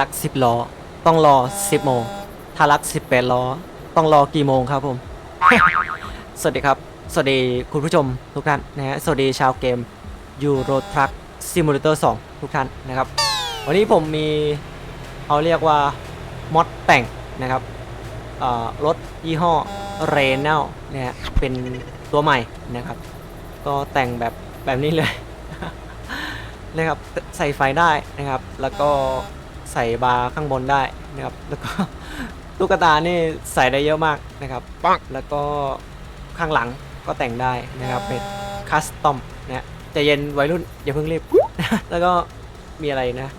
รัก 10 ล้อ ต้องรอ 10 โมง ถ้ารัก 18 ล้อ ต้องรอกี่โมงครับผม สวัสดีครับ สวัสดีคุณผู้ชมทุกท่านนะฮะ สวัสดีชาวเกม Euro Truck Simulator 2 ทุกท่านนะครับ วันนี้ผมมีเขาเรียกว่ามอดแต่งนะครับรถยี่ห้อ r e n a l นะฮะ เป็นตัวใหม่นะครับ ก็แต่งแบบแบบนี้เลยนะครับใส่ไฟได้นะครับ แล้วก็ ใส่บาร์ข้างบนได้นะครับ แล้วก็ตุ๊กตานี่ใส่ได้เยอะมากนะครับปังแล้วก็ข้างหลังก็แต่งได้นะครับเป็นคัสตอมนะฮะใจะเย็นวัยรุ่นอย่าเพิ่งรีบ แล้วก็มีอะไรนะ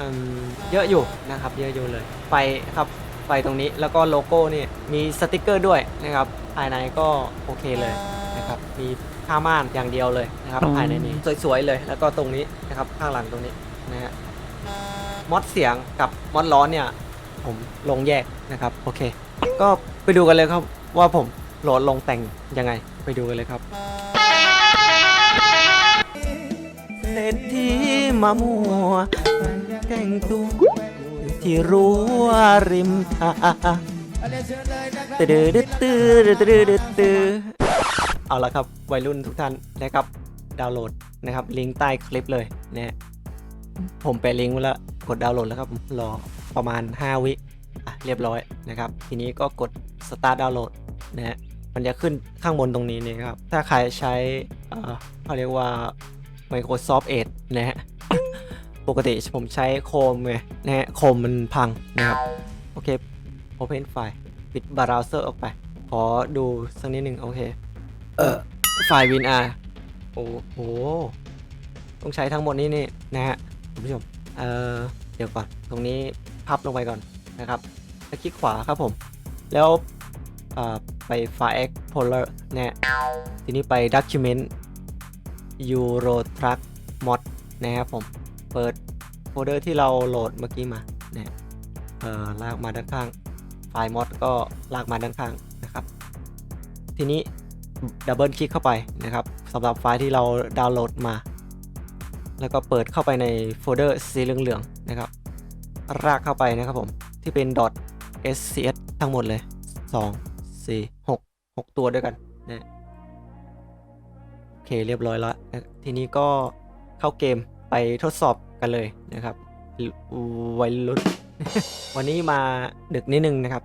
อืมเยอะอยู่นะครับ เยอะอยู่เลยไฟครับไฟตรงนี้แล้วก็โลโก้นี่มีสติกเกอร์ด้วยนะครับภายในก็โอเคเลยนะครับมีผ้าม่านอย่างเดียวเลยนะครับภายในนี้สวยๆเลย แล้วก็ตรงนี้นะครับข้างหลังตรงนี้นะฮะ มอดเสียงกับมอดล้อเนี่ย ผมลงแยกนะครับ โอเค ก็ไปดูกันเลยครับว่าผมโหลดลงแต่งยังไง ไปดูกันเลยครับเศรษฐีมามัวแกล้งตัวอยู่ที่รั้วริมทางตื้อดื้อตื้อตื้อดื้อตื้อเอาละครับวัยรุ่นทุกท่านนะครับดาวน์โหลดนะครับลิงก์ใต้คลิปเลยนะฮะผมไปลิงก์ไว้แล้ว กดดาวน์โหลดแล้วครับรอประมาณ 5 วิอะเรียบร้อยนะครับ ทีนี้ก็กด start download นะฮะมันจะขึ้นข้างบนตรงนี้นี่ครับ ถ้าใครใช้เอ่อเขาเรียกว่า Microsoft Edge นะฮะปกติผมใช้โคมไงนะฮะโคมมันพังนะครับ โอเค Open File ปิดบราว์เซอร์ออกไป ขอดูสักนิดหนึ่งโอเค เออไฟล์ WinR โอ้โห ต้องใช้ทั้งหมดนี้นี่นะฮะคุณผู้ชม เออเดี๋ยวก่อนตรงนี้พับลงไปก่อนนะครับแล้วคลิกขวาครับผม แล้วไปไฟล์ Explorer เนี่ยทีนี้ไป Document Euro Truck Mod นะครับผมเปิดโฟลเดอร์ที่เราโหลดเมื่อกี้มาเนี่ยเอ่อลากมาด้านข้าง ไฟล์ mod ก็ลากมาด้านข้างนะครับ ทีนี้ดับเบิลคลิกเข้าไปนะครับสำหรับไฟล์ที่เราดาวน์โหลดมา แล้วก็เปิดเข้าไปในโฟลเดอร์สีเหลืองๆนะครับรากเข้าไปนะครับผมที่เป็น .scs ทั้งหมดเลย 2 4 6 6 ตัวด้วยกันนะโอเคเรียบร้อยแล้วนะทีนี้ก็เข้าเกมไปทดสอบกันเลยนะครับวัยรุ่นวันนี้มาดึกนิดนึงนะครับ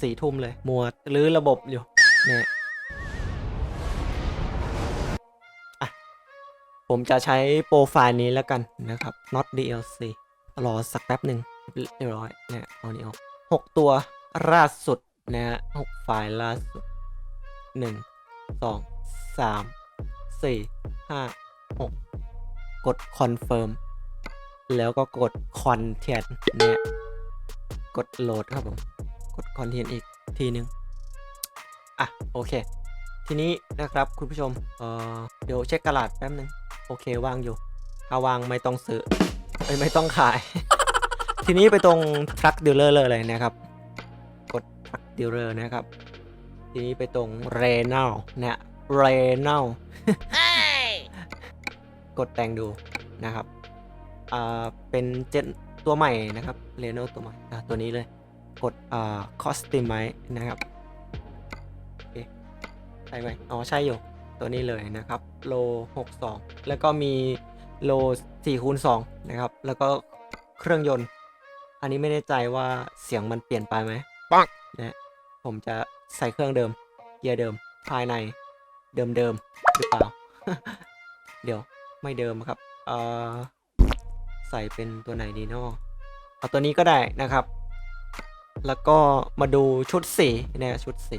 สี่ทุ่มเลยมัวรื้อระบบอยู่เนี่ย ผมจะใช้โปรไฟล์นี้แล้วกันนะครับ not DLC รอสักแป๊บหนึ่งเรียบร้อยเนี่ยเอานี้ออกหกตัวล่าสุดนะฮะหกไฟล์ล่าสุดหนึ่งสองสามสี่ห้าหกกด confirm แล้วก็กด content เนี่ยกดโหลดครับผม กด content อีกทีนึง อะ โอเค ทีนี้นะครับคุณผู้ชมเอ่อเดี๋ยวเช็คกระดาษแป๊บนึง โอเควางอยู่ถ้าวางไม่ต้องซื้อเอ้ยไม่ต้องขาย ทีนี้ไปตรง truck dealer เลยนะครับ กด truck dealer นะครับ ทีนี้ไปตรง r e n a l เนี่ย r e n a l กดแต่งดูนะครับอ่าเป็นเจนตัวใหม่นะครับ r e n a l ตัวใหม่อะตัวนี้เลย กดอ่า customize นะครับโอเคใช่ไหมอ๋อใช่อยู่ ตัวนี้เลยนะครับโล62 แล้วก็มีโล4คูณ2นะครับ แล้วก็เครื่องยนต์ อันนี้ไม่แน่ใจว่าเสียงมันเปลี่ยนไปไหมปังนะผมจะใส่เครื่องเดิม เกียร์เดิม ภายในเดิมเดิมๆหรือเปล่า เดี๋ยวไม่เดิมครับเอ่อใส่เป็นตัวไหนดีเนาะเอาตัวนี้ก็ได้นะครับ แล้วก็มาดูชุดสีเนี่ยชุดสี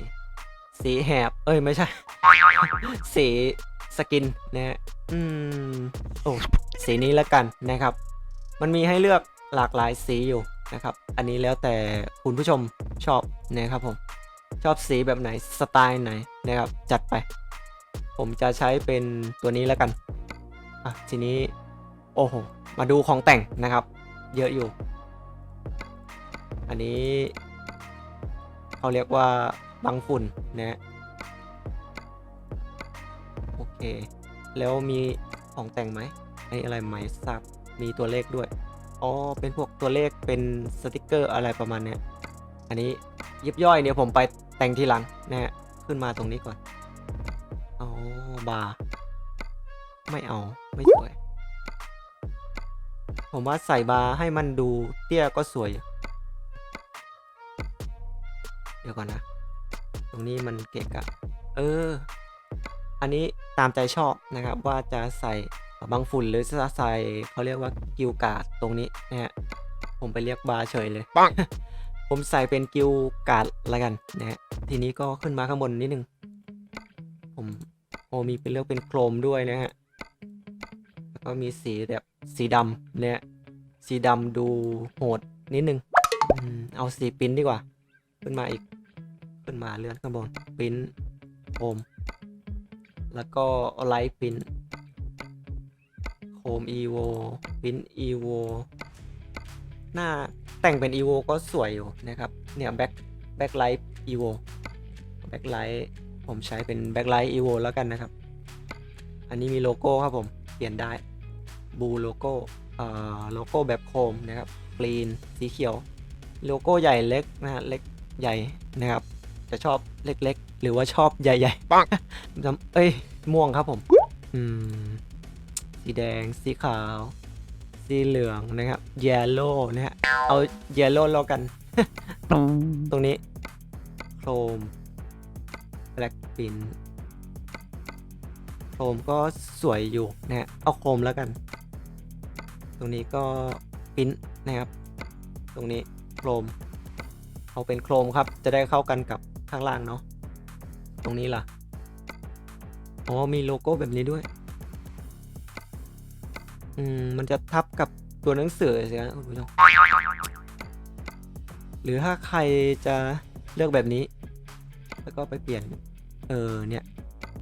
สีแหบ เอ้ยไม่ใช่ สีสกินนะฮะอืมโอ้สีนี้แล้วกันนะครับ มันมีให้เลือกหลากหลายสีอยู่นะครับ อันนี้แล้วแต่คุณผู้ชมชอบนะครับผม ชอบสีแบบไหนสไตล์ไหนนะครับ จัดไป ผมจะใช้เป็นตัวนี้แล้วกัน อะทีนี้ โอ้โห มาดูของแต่งนะครับ เยอะอยู่ อันนี้ เขาเรียกว่า บังฝุ่นนะฮะโอเค แล้วมีของแต่งไหมไอ้อะไรไหมทราบมีตัวเลขด้วย อ๋อ เป็นพวกตัวเลขเป็นสติกเกอร์อะไรประมาณเนี้ยอันนี้ยิบย่อยเนี่ยผมไปแต่งทีหลังนะฮะขึ้นมาตรงนี้ก่อนอ๋อบาร์ไม่เอาไม่สวย ผมว่าใส่บาร์ให้มันดูเตี้ยก็สวยอยู่เดี๋ยวก่อนนะ รงนี้มันเกะกะ เออ อันนี้ตามใจชอบนะครับว่าจะใส่บางฝุ่นหรือจะใส่เขาเรียกว่ากิวการ์ดตรงนี้นะฮะผมไปเรียกบาร์เฉยเลยปังผมใส่เป็นกิวการ์ดละกันนะฮะทีนี้ก็ขึ้นมาข้างบนนิดนึง ผมโอมีเป็นเลือกเป็นโครมด้วยนะฮะแล้วก็มีสีแบบสีดำเนี่ยสีดำดูโหดนิดนึงอืมเอาสีปริ้นดีกว่า ขึ้นมาอีก ขึ้นมาเลื่อนข้างบนปิ้นโคม แล้วก็ไลท์ปิ้นโคม evo ปริ้น evo หน้าแต่งเป็น evo ก็สวยอยู่นะครับ เนี่ยแบ็คแบ็คไลท์ evo แบ็คไลท์ผมใช้เป็นแบ็คไลท์ evo แล้วกันนะครับ อันนี้มีโลโก้ครับผม เปลี่ยนได้บูโลโก้เอ่อโลโก้แบบโคมนะครับกรีนสีเขียว โลโก้ใหญ่เล็กนะฮะเล็กใหญ่นะครับ จะชอบเล็กๆ หรือว่าชอบใหญ่ๆปังจำเอ้ย ม่วงครับผม อืม สีแดง สีขาว สีเหลืองนะครับ yellow นะฮะ เอา yellow แล้วกัน ตรงนี้ โครม black pin โครมก็สวยอยู่นะฮะ เอาโครมแล้วกัน ตรงนี้ก็พินนะครับ ตรงนี้โครมเอาเป็นโครมครับ จะได้เข้ากันกับ ข้างล่างเนาะตรงนี้ล่ะอ๋อมีโลโก้แบบนี้ด้วย อืม มันจะทับกับตัวหนังสือสิครับคุณผู้ชมหรือถ้าใครจะเลือกแบบนี้ แล้วก็ไปเปลี่ยน เออเนี่ย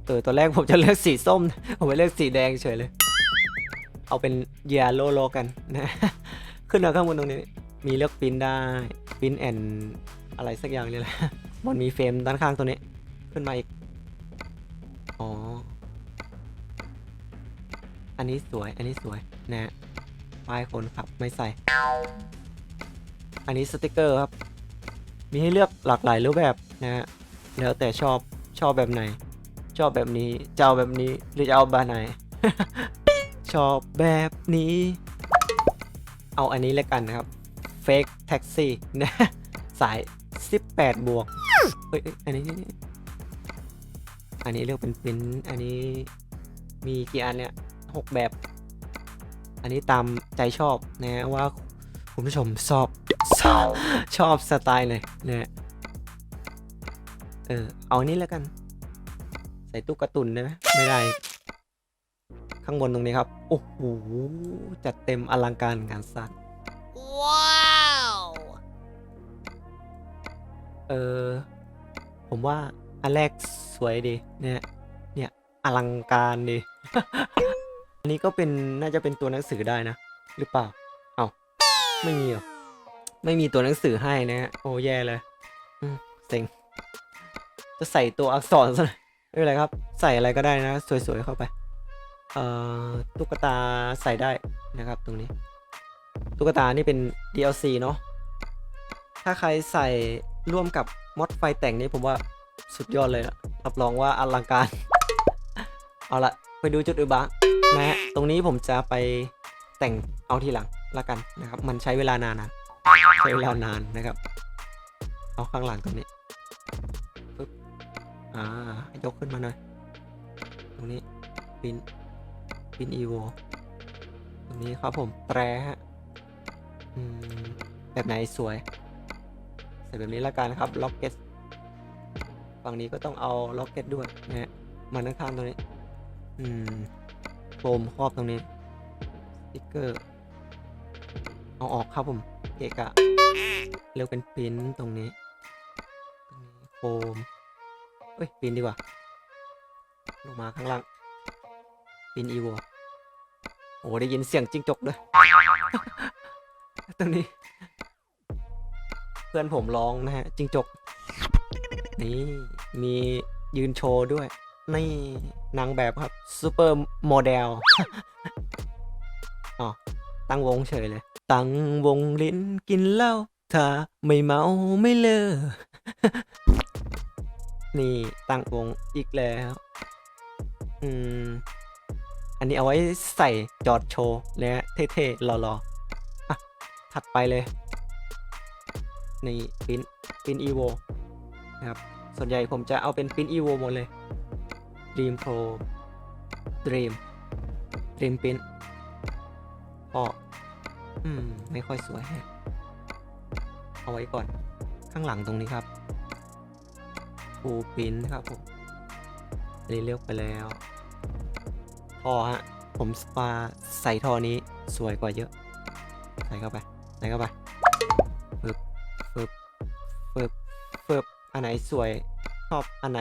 เออตอนแรกผมจะเลือกสีส้ม ผมไปเลือกสีแดงเฉยเลย เอาเป็นยาโลโลกันนะ ขึ้นมาข้างบนตรงนี้ มีเลือกปริ้นได้ปริ้นแอนอะไรสักอย่างเลยแหละ มันมีเฟรมด้านข้างตัวนี้ ขึ้นมาอีก อ๋อ อันนี้สวย อันนี้สวยนะฮะป้ายคนขับไม่ใส่ อันนี้สติกเกอร์ครับ มีให้เลือกหลากหลายรูปแบบนะฮะ แล้วแต่ชอบชอบแบบไหน ชอบแบบนี้จะเอาแบบนี้หรือจะเอาแบบไหน ชอบแบบนี้ เอาอันนี้แล้วกันนะครับ Fake Taxi นะสาย 18 บวกเฮ้ยเอ้ยอันนี้ อันนี้เลือกเป็นปริ้นอันนี้มีกี่อันเนี่ยหกแบบ อันนี้ตามใจชอบนะว่าคุณผู้ชมชอบชอบชอบสไตล์เลยนะเออเอาอันนี้แล้วกัน ใส่ตู้กร์ตุนได้ไหมไม่ได้ ข้างบนตรงนี้ครับ โอ้โหจัดเต็มอลังการงานสร้าง เออ ผมว่าอันแรกสวยดี เนี่ย เนี่ยอลังการดี อันนี้ก็เป็นน่าจะเป็นตัวหนังสือได้นะ หรือเปล่า เอา้าไม่มีหรอ ไม่มีตัวหนังสือให้นะฮะ โอ้แย่เลยอืมเซ็ง จะใส่ตัวอักษรซะหน่อยไม่เป็นไรครับ ใส่อะไรก็ได้นะ สวยๆเข้าไป เอ่อ ตุ๊กตาใส่ได้นะครับ ตรงนี้ ตุ๊กตานี่เป็น DLC เนาะ ถ้าใครใส่ ร่วมกับมอดไฟแต่งนี่ผมว่าสุดยอดเลยละรับรองว่าอลังการ เอาละไปดูจุดอื่นบ้างนะฮะตรงนี้ผมจะไปแต่งเอาทีหลังละกันนะครับ มันใช้เวลานานนะใช้เวลานานนะครับ เอาข้างหลังตรงนี้ปึ๊บอ่ายกขึ้นมาหน่อยตรงนี้ปินปินอีโวตรงนี้ครับผมแตรฮะแบบไหนสวย ส่แบบนี้ละกันนะครับล็อกเก็ตฝั่งนี้ก็ต้องเอาล็อกเก็ตด้วยนะฮะมาข้างๆตรงนี้ อืมโฟมครอบตรงนี้สติ๊กเกอร์เอาออกครับผมเกะกะเรียกเป็นปิ้นตรงนี้ตรงนี้โฟมเอ้ยปิ้นดีกว่า ลงมาข้างล่างปิ้นอีโวโอ้ได้ยินเสียงจิ้งจกด้วย ตรงนี้ พื่อนผมร้องนะฮะจิงจก นี่มียืนโชว์ด้วย นี่นางแบบครับซูเปอร์โมเดลอ๋อตั้งวงเฉยเลย ตั้งวงลิ้นกินเหล้าถ้าไม่เมาไม่เลิกนี่ตั้งวงอีกแล้ว อืม อันนี้เอาไว้ใส่จอดโชว์นะเท่ๆหล่อๆอะถัดไปเลย ในี่ปินปินอีโวนะครับ ส่วนใหญ่ผมจะเอาเป็นปินอีโวหมดเลย Dream Pro Dream Dream Pin ก็อืม ไม่ค่อยสวยฮะเอาไว้ก่อนข้างหลังตรงนี้ครับฟูปินครับผมอันนี้เลือกไปแล้วท่อฮะ ผมว่าใส่ท่อนี้สวยกว่าเยอะ ใส่เข้าไป ใส่เข้าไป เฟึบฟึบอันไหนสวยชอบอันไหน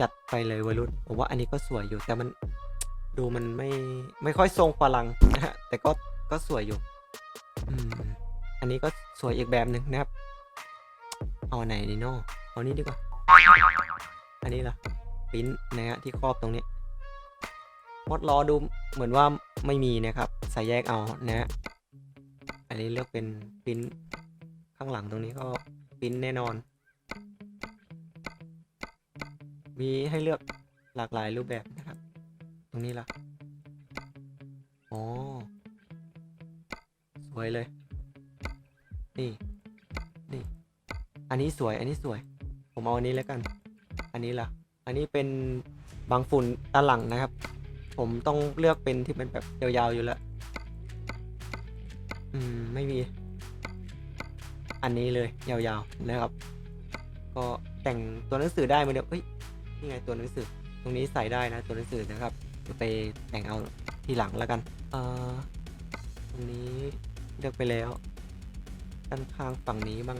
จัดไปเลยวัยรุ่นผมว่าอันนี้ก็สวยอยู่แต่มันดูมันไม่ไม่ค่อยทรงพลังนะฮะแต่ก็ก็สวยอยู่อืมอันนี้ก็สวยอีกแบบหนึ่งนะครับ เอาอันไหนดีเนาะเอานี้ดีกว่า อันนี้ล่ะปิ้นนะฮะที่ครอบตรงนี้มดล้อดูเหมือนว่าไม่มีนะครับ ใส่แยกเอานะฮะอันนี้เลือกเป็นปิ้นข้างหลังตรงนี้ก็ ปิ้นแน่นอน มีให้เลือกหลากหลายรูปแบบนะครับ ตรงนี้ล่ะอ๋อสวยเลย นี่นี่ อันนี้สวย อันนี้สวย ผมเอาอันนี้แล้วกัน อันนี้ล่ะ อันนี้เป็นบางฝุ่นด้าหลังนะครับ ผมต้องเลือกเป็นที่เป็นแบบยาวๆอยู่แล้ว อืม ไม่มี อันนี้เลยยาวๆนะครับ ก็แต่งตัวหนังสือได้มือนเดิมเอ้ยนี่ไงตัวหนังสือ ตรงนี้ใส่ได้นะตัวหนังสือนะครับไปแต่งเอาทีหลังแล้วกันเอ่อตรงนี้เลือกไปแล้ว ด้านข้างฝั่งนี้บ้าง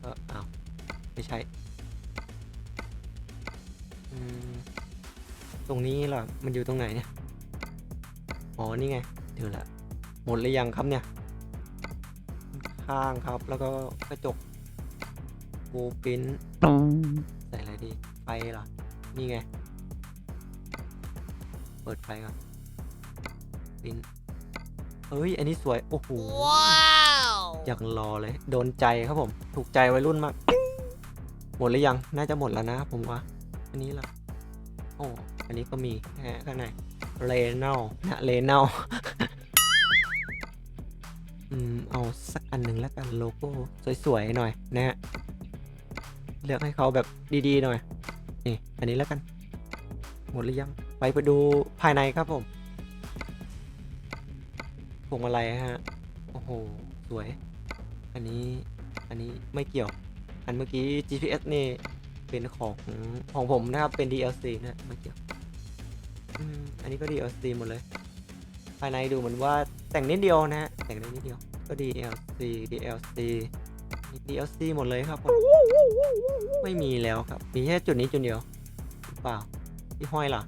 เอออ้าวไม่ใช่อืมตรงนี้ล่ะมันอยู่ตรงไหนเนี่ยอ๋อนี่ไงเดี๋ยวละหมดหรือยังครับเนี่ย ข้างครับ แล้วก็กระจกบูปินใส่อะไรดีไฟเหรอ นี่ไง เปิดไฟก่อนปินเฮ้ย อันนี้สวย โอ้โห Wow! อย่างรอเลย โดนใจครับผม ถูกใจวัยรุ่นมาก หมดหรือยัง น่าจะหมดแล้วนะผมว่า อันนี้ล่ะโอ้อันนี้ก็มีนะฮะข้างในเลเนลนะเลเนล อืม เอาสักอันหนึ่งแล้วกันโลโก้สวยๆหน่อยนะฮะ เลือกให้เขาแบบดีๆหน่อย นี่ อันนี้แล้วกัน หมดหรือยัง ไปไปดูภายในครับผมพวงมาลัยฮะ โอ้โห สวย อันนี้ อันนี้ไม่เกี่ยว อันเมื่อกี้ GPS นี่เป็นของของผมนะครับ เป็น DLC นะไม่เกี่ยวอันนี้ก็ DLC หมดเลย ภายในดูเหมือนว่าแต่งนิดเดียวนะฮะ แต่งได้นิดเดียว ก็ DLC DLC DLC หมดเลยครับผมไม่มีแล้วครับ มีแค่จุดนี้จุดเดียวหรือเปล่าที่ห้อยล่ะ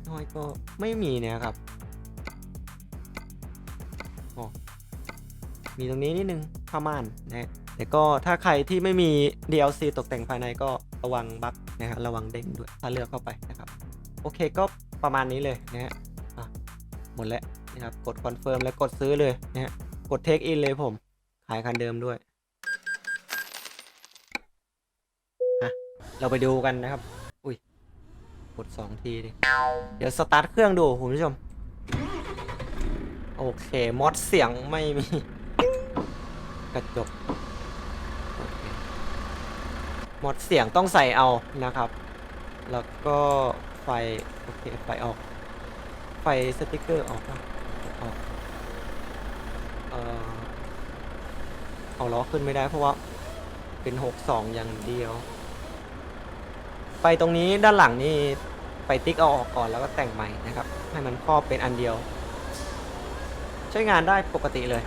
ที่ห้อยก็ไม่มีเนี่ยครับโอ้มีตรงนี้นิดนึงผ้าม่านนะฮะแต่ก็ถ้าใครที่ไม่มี DLC ตกแต่งภายในก็ระวังบั๊กนะฮะระวังเด้งด้วยถ้าเลือกเข้าไปนะครับ โอเคก็ประมาณนี้เลยนะฮะหมดแล้วนะครับกดคอนเฟิร์มแล้วกดซื้อเลยนะฮะ กดเทคอินเลยผม ขายคันเดิมด้วยเราไปดูกันนะครับ อุ้ย กดสองทีดิ เดี๋ยวสตาร์ทเครื่องดูคุณผู้ชม โอเค มอดเสียงไม่มี กระจกมอดเสียงต้องใส่เอานะครับ แล้วก็ไฟ โอเค ไฟออก ไฟสติกเกอร์ออกออก ออเอาล้อขึ้นไม่ได้เพราะว่าเป็น62องอย่างเดียวไฟตรงนี้ด้านหลังนี่ไปติ๊กเอาออกก่อนแล้วก็แต่งใหม่นะครับ ให้มันครอบเป็นอันเดียว ใช้งานได้ปกติเลย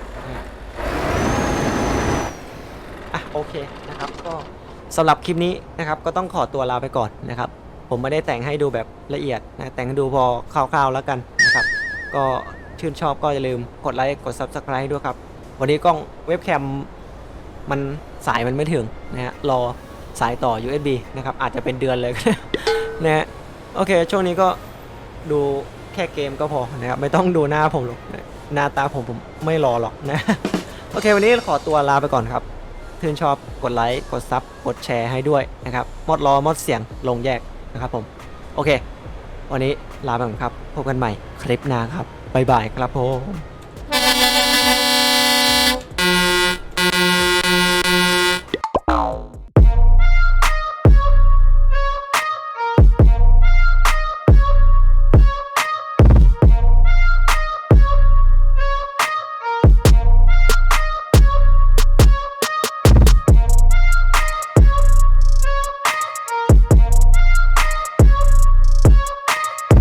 อะโอเคนะครับก็สำหรับคลิปนี้นะครับ ก็ต้องขอตัวลาไปก่อนนะครับ ผมไม่ได้แต่งให้ดูแบบละเอียดนะแต่งให้ดูพอคร่าวๆแล้วกันนะครับ ก็ ชื่นชอบก็อย่าลืมกดไลค์กด Subscribe ด้วยครับ วันนี้กล้องเว็บแคมมันสายมันไม่ถึงนะฮะรอสายต่อ USB นะครับ อาจจะเป็นเดือนเลยนะฮะโอเค ช่วงนี้ก็ดูแค่เกมก็พอนะครับ ไม่ต้องดูหน้าผมหรอกหน้าตาผมผมไม่รอหรอกนะ โอเค วันนี้ขอตัวลาไปก่อนครับชื่นชอบกดไลค์กดซับกดแชร์ให้ด้วยนะครับมดรอมดเสียงลงแยกนะครับผม โอเค วันนี้ลาไปก่อนครับ พบกันใหม่คลิปหน้าครับ บายบายครับผม